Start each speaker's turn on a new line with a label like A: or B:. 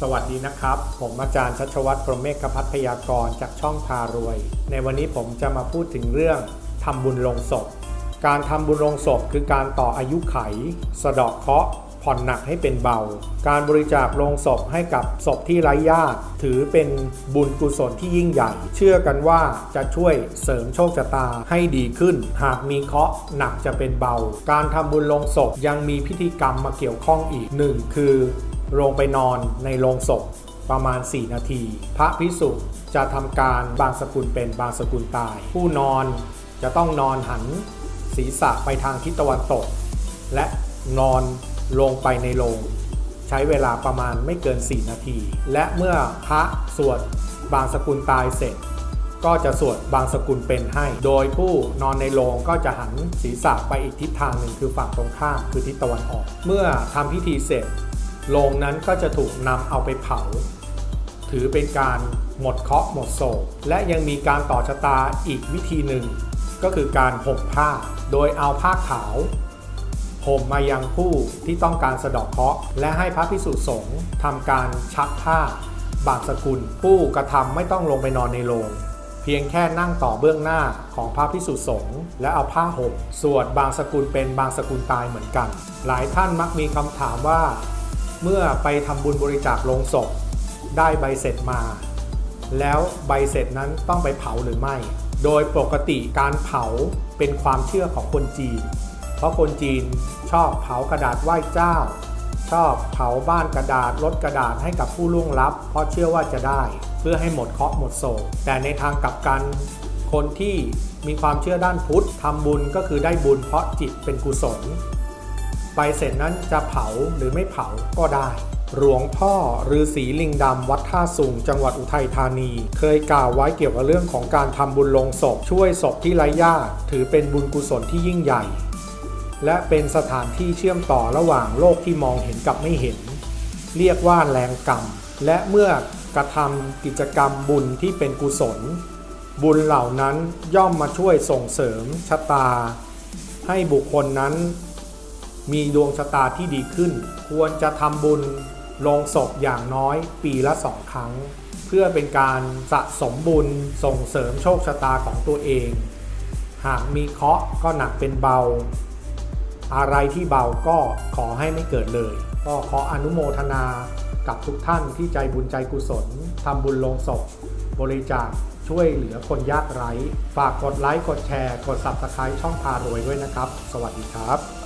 A: สวัสดีนะครับ ผมอาจารย์ชัชวัตรพรหมเมฆพัทยากรจากช่องพารวย ในวันนี้ผมจะมาพูดถึงเรื่องทำบุญลงศพ การทำบุญลงศพคือการต่ออายุไข สะเดาะเคราะห์ผ่อนหนักให้เป็นเบา การบริจาคลงศพให้กับศพที่ไร้ญาติ ถือเป็นบุญกุศลที่ยิ่งใหญ่ เชื่อกันว่าจะช่วยเสริมโชคชะตาให้ดีขึ้น หากมีเคราะห์หนักจะเป็นเบา การทำบุญลงศพยังมีพิธีกรรมมาเกี่ยวข้องอีกหนึ่งคือ ลงไปนอนในโรงศพประมาณ 4 นาที พระพิสุจะทำการบางสกุลเป็นบางสกุลตาย ผู้นอนจะต้องนอนหันศีรษะไปทางทิศตะวันตก และนอนลงไปในโรงใช้เวลาประมาณไม่เกิน 4 นาที และเมื่อพระสวดบางสกุลตายเสร็จ ก็จะสวดบางสกุลเป็นให้ โดยผู้นอนในโรงก็จะหันศีรษะไปอีกทิศทางหนึ่งคือฝั่งตรงข้ามคือทิศตะวันออก เมื่อทำพิธีเสร็จ โรงนั้นก็จะถูกนำเอาไปเผา ถือเป็นการหมดเคราะห์หมดโศก และยังมีการต่อชะตาอีกวิธีหนึ่ง ก็คือการห่มผ้า โดยเอาผ้าขาวห่มมายังผู้ที่ต้องการสะเดอกเคราะห์และให้พระพิสุสงฆ์ทำการชักผ้า บางสกุล ผู้กระทำไม่ต้องลงไปนอนในโรงเพียงแค่นั่งต่อเบื้องหน้าของพระพิสุสงฆ์และเอาผ้าห่มสวดบางสกุลเป็นบางสกุลตายเหมือนกัน หลายท่านมักมีคำถามว่า เมื่อไปทำบุญบริจาคลงศพ ได้ใบเสร็จมา แล้วใบเสร็จนั้นต้องไปเผาหรือไม่ โดยปกติการเผาเป็นความเชื่อของคนจีน เพราะคนจีนชอบเผากระดาษไหว้เจ้า ชอบเผาบ้านกระดาษลดกระดาษให้กับผู้ล่วงลับ เพราะเชื่อว่าจะได้ เพื่อให้หมดเคราะห์หมดโศกแต่ในทางกลับกันคนที่มีความเชื่อด้านพุทธทำบุญก็คือได้บุญเพราะจิตเป็นกุศล ใบเสร็จนั้นจะเผาหรือไม่เผาก็ได้ หลวงพ่อฤาษีลิงดำวัดท่าสุงจังหวัดอุทัยธานี เคยกล่าวไว้เกี่ยวกับเรื่องของการทำบุญลงศพช่วยศพที่ไร้ญาติถือเป็นบุญกุศลที่ยิ่งใหญ่ และเป็นสถานที่เชื่อมต่อระหว่างโลกที่มองเห็นกับไม่เห็น เรียกว่าแรงกรรม และเมื่อกระทำกิจกรรมบุญที่เป็นกุศล บุญเหล่านั้นย่อมมาช่วยส่งเสริมชะตา ให้บุคคลนั้น มีดวงชะตาที่ดีขึ้น ควรจะทำบุญลงศพอย่างน้อยปีละสองครั้ง เพื่อเป็นการสะสมบุญส่งเสริมโชคชะตาของตัวเอง หากมีเคราะห์ก็หนักเป็นเบา อะไรที่เบาก็ขอให้ไม่เกิดเลย ก็ขออนุโมทนากับทุกท่านที่ใจบุญใจกุศลทำบุญลงศพ บริจาคช่วยเหลือคนยากไร้ ฝากกดไลค์ กดแชร์ กด Subscribe ช่องพารวยด้วยนะครับ สวัสดีครับ